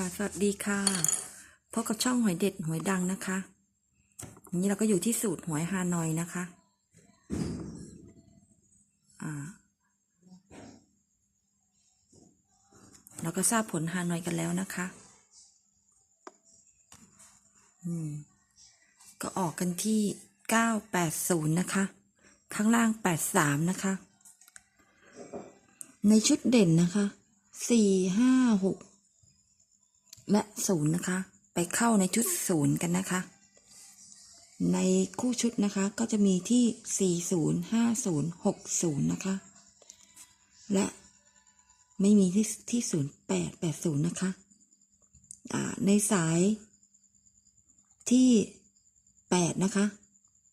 ค่ะ สวัสดีค่ะ พบกับช่องหวยเด็ดหวยดังนะคะวันนี้เราก็อยู่ที่สูตรหวยฮานอยนะคะ อ่า เราก็ทราบผลฮานอยกันแล้วนะคะ อืม ก็ออกกันที่เก้าแปดศูนย์นะคะ ข้างล่างแปดสามนะคะ ในชุดเด่นนะคะสี่ห้าหก และศูนย์นะคะ ไปเข้าในชุดศูนย์กันนะคะ ในคู่ชุดนะคะก็จะมีที่สี่ศูนย์ห้าศูนย์หกศูนย์นะคะ และไม่มีที่ที่ศูนย์แปดแปดศูนย์นะคะในสายที่แปดนะคะ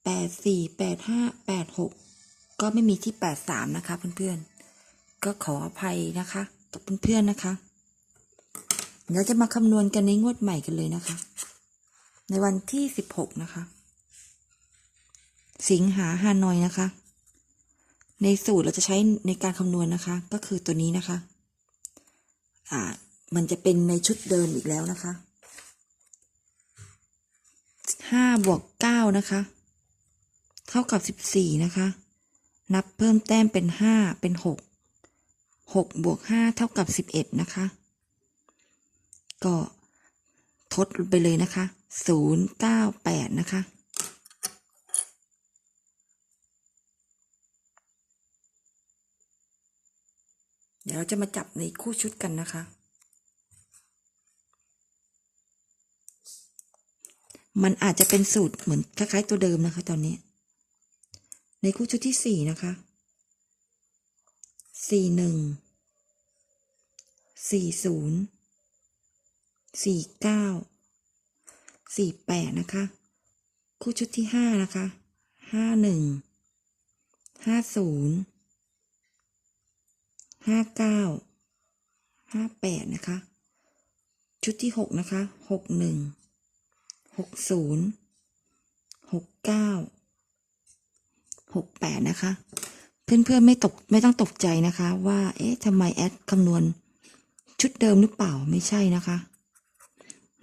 แปดสี่แปดห้าแปดหกก็ไม่มีที่แปดสามนะคะเพื่อนๆ ก็ขออภัยนะคะ กับเพื่อนๆนะคะ เดี๋ยวจะมาคำนวณกันในงวดใหม่กันเลยนะคะ ในวันที่สิบหกนะคะ สิงหาฮานอยนะคะ ในสูตรเราจะใช้ในการคำนวณนะคะ ก็คือตัวนี้นะคะ อ่า มันจะเป็นในชุดเดิมอีกแล้วนะคะห้าบวกเก้านะคะ เท่ากับสิบสี่นะคะ นับเพิ่มแต้มเป็นห้าเป็นหกหกบวกห้าเท่ากับสิบเอ็ดนะคะ ก็ทดไปเลยนะคะศูนย์เก้าแปดนะคะ เดี๋ยวเราจะมาจับในคู่ชุดกันนะคะ มันอาจจะเป็นสูตรเหมือนคล้ายๆตัวเดิมนะคะ ตอนนี้ ในคู่ชุดที่สี่นะคะสี่หนึ่งสี่ศูนย์ สี่เก้าสี่แปดนะคะ คู่ชุดที่ห้านะคะห้าหนึ่งห้าศูนย์ห้าเก้าห้าแปดนะคะ ชุดที่หกนะคะหกหนึ่งหกศูนย์หกเก้าหกแปดนะคะ เพื่อนๆไม่ตกไม่ต้องตกใจนะคะ ว่า เอ๊ะทำไมแอดคำนวณชุดเดิมหรือเปล่าไม่ใช่นะคะ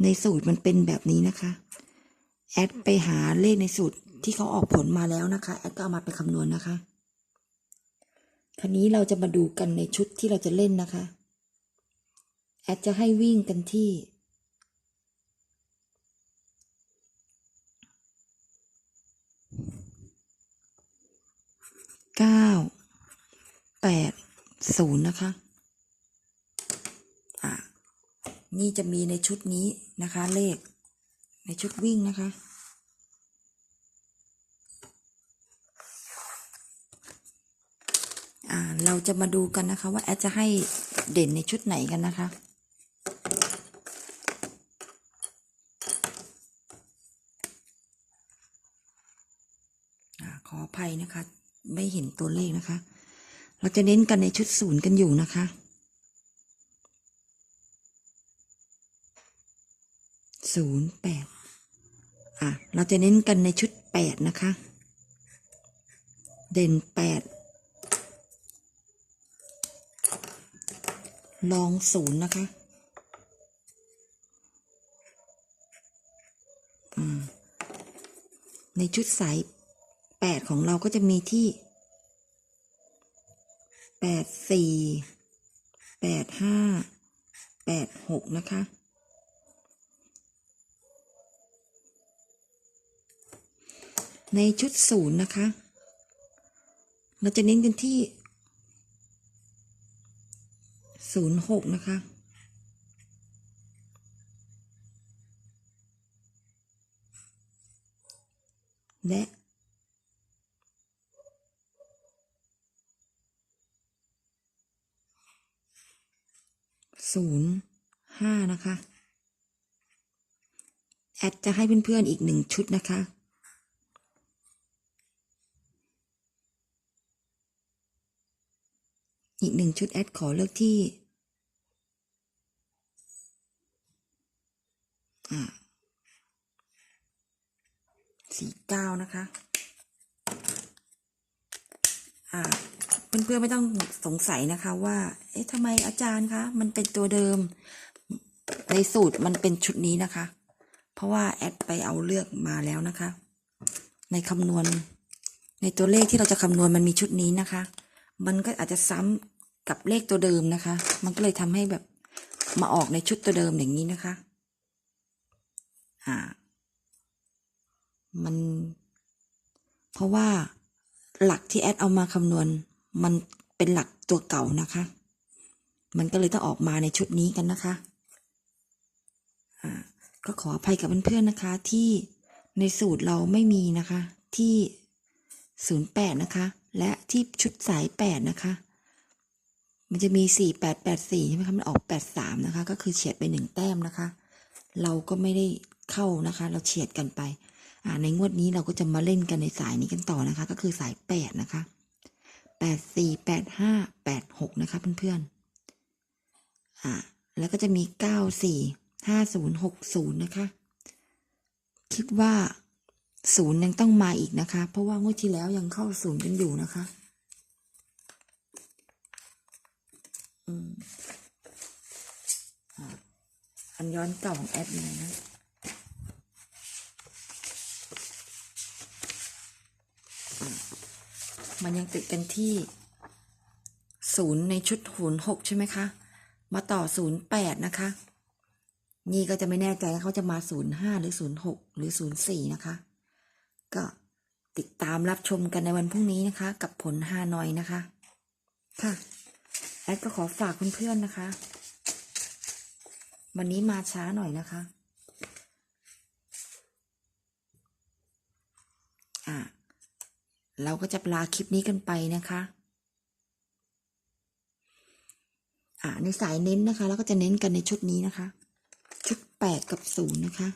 ในสูตรมันเป็นแบบนี้นะคะ แอดไปหาเลขในสูตรที่เขาออกผลมาแล้วนะคะ แอดก็เอามาไปคำนวณนะคะคราวนี้เราจะมาดูกันในชุดที่เราจะเล่นนะคะ แอดจะให้วิ่งกันที่ เก้า แปด ศูนย์นะคะ อ่า นี่จะมีในชุดนี้นะคะ เลข ในชุดวิ่งนะคะ อ่า เราจะมาดูกันนะคะ ว่าแอดจะให้เด่นในชุดไหนกันนะคะขออภัยนะคะ ไม่เห็นตัวเลขนะคะ เราจะเน้นกันในชุดศูนย์กันอยู่นะคะ ศูนย์แปดอะ เราจะเน้นกันในชุดแปดนะคะ เด่นแปดลองศูนย์นะคะอืมในชุดสายแปดของเราก็จะมีที่แปดสี่แปดห้าแปดหกนะคะ ในชุดศูนย์นะคะ เราจะเน้นกันที่ศูนย์หกนะคะและศูนย์ห้านะคะ แอดจะให้เพื่อนๆอีกหนึ่งชุดนะคะ อีกหนึ่งชุดแอดขอเลือกที่สี่เก้านะคะ อ่า เพื่อนๆไม่ต้องสงสัยนะคะว่า เอ๊ะทำไมอาจารย์คะ มันเป็นตัวเดิม ในสูตรมันเป็นชุดนี้นะคะ เพราะว่าแอดไปเอาเลือกมาแล้วนะคะ ในคำนวณ ในตัวเลขที่เราจะคำนวณมันมีชุดนี้นะคะ มันก็อาจจะซ้ำ กับเลขตัวเดิมนะคะ มันก็เลยทำให้แบบมาออกในชุดตัวเดิมอย่างนี้นะคะ อ่า มัน เพราะว่าหลักที่แอดเอามาคำนวณ มันเป็นหลักตัวเก่านะคะ มันก็เลยต้องออกมาในชุดนี้กันนะคะ อ่า ก็ขออภัยกับเพื่อนๆนะคะ ที่ในสูตรเราไม่มีนะคะ ที่ศูนย์แปดนะคะ และที่ชุดสายแปดนะคะ มันจะมีสี่แปดแปดสี่ใช่ไหมคะมันออกแปดสามนะคะ ก็คือเฉียดไปหนึ่งแต้มนะคะ เราก็ไม่ได้เข้านะคะ เราเฉียดกันไป อ่า ในงวดนี้เราก็จะมาเล่นกันในสายนี้กันต่อนะคะ ก็คือสายแปดนะคะแปดสี่แปดห้าแปดหกนะคะเพื่อนๆ อ่า แล้วก็จะมีเก้าสี่ห้าศูนย์หกศูนย์นะคะ คิดว่าศูนย์ยังต้องมาอีกนะคะ เพราะว่างวดที่แล้วยังเข้าศูนย์กันอยู่นะคะ อืมอันย้อนเก่าของแอดมินนะมันยังติดกันที่ศูนย์ในชุดศูนหกใช่ไหมคะ มาต่อศูนย์แปดนะคะ นี่ก็จะไม่แน่ใจว่าเขาจะมาศูนย์ห้าหรือศูนย์หกหรือศูนย์สี่นะคะ ก็ติดตามรับชมกันในวันพรุ่งนี้นะคะ กับผลฮานอยนะคะ ค่ะ ดก็ขอฝากเพื่อนๆนะคะ วันนี้มาช้าหน่อยนะคะ อ่าเราก็จะลาคลิปนี้กันไปนะคะ อ่าในสายเน้นนะคะ แล้วก็จะเน้นกันในชุดนี้นะคะ ชุดแปดกับศูนย์นะคะ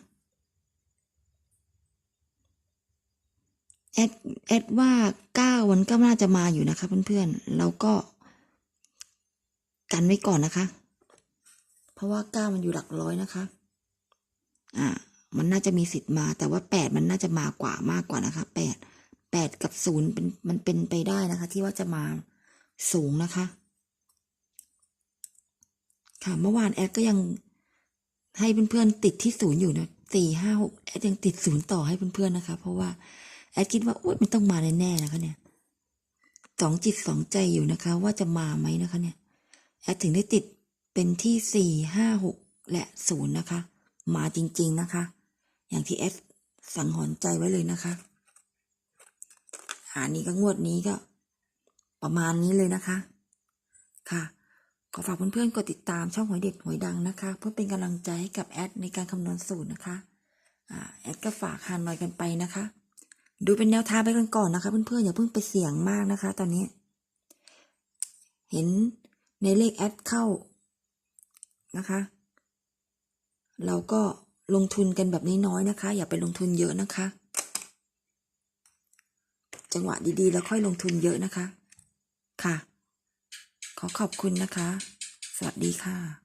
แอด แอดว่าเก้าวันก็น่าจะมาอยู่นะคะเพื่อนๆเราก็ กันไว้ก่อนนะคะ เพราะว่าเก้ามันอยู่หลักร้อยนะคะ อ่า มันน่าจะมีสิทธิ์มา แต่ว่าแปดมันน่าจะมากว่ามากกว่านะคะแปดแปดกับศูนย์เป็นมันเป็นไปได้นะคะ ที่ว่าจะมาสูงนะคะ ค่ะเมื่อวานแอดก็ยังให้เพื่อนๆติดที่ศูนย์อยู่นะสี่ห้าหกแอดยังติดศูนย์ต่อให้เพื่อนๆนะคะ เพราะว่าแอดคิดว่าโอ๊ยมันต้องมาแน่ๆนะคะเนี่ยสองจิตสองใจอยู่นะคะ ว่าจะมาไหมนะคะเนี่ย แอดถึงได้ติดเป็นที่สี่ห้าหกและศูนย์นะคะ มาจริงๆนะคะ อย่างที่แอดสังหรณ์ใจไว้เลยนะคะอันนี้ก็งวดนี้ก็ประมาณนี้เลยนะคะ ค่ะ ขอฝากเพื่อนๆกดติดตามช่องหวยเด็ดหวยดังนะคะ เพื่อเป็นกำลังใจให้กับแอดในการคำนวณสูตรนะคะอแอดก็ฝากฮานอยกันไปนะคะ ดูเป็นแนวทางไปกันก่อนนะคะ เพื่อนๆอย่าเพิ่งไปเสี่ยงมากนะคะ ตอนนี้ เห็น ในเลขแอดเข้านะคะ เราก็ลงทุนกันแบบน้อยๆนะคะ อย่าไปลงทุนเยอะนะคะ จังหวะดีๆ แล้วค่อยลงทุนเยอะนะคะ ค่ะ ขอขอบคุณนะคะ สวัสดีค่ะ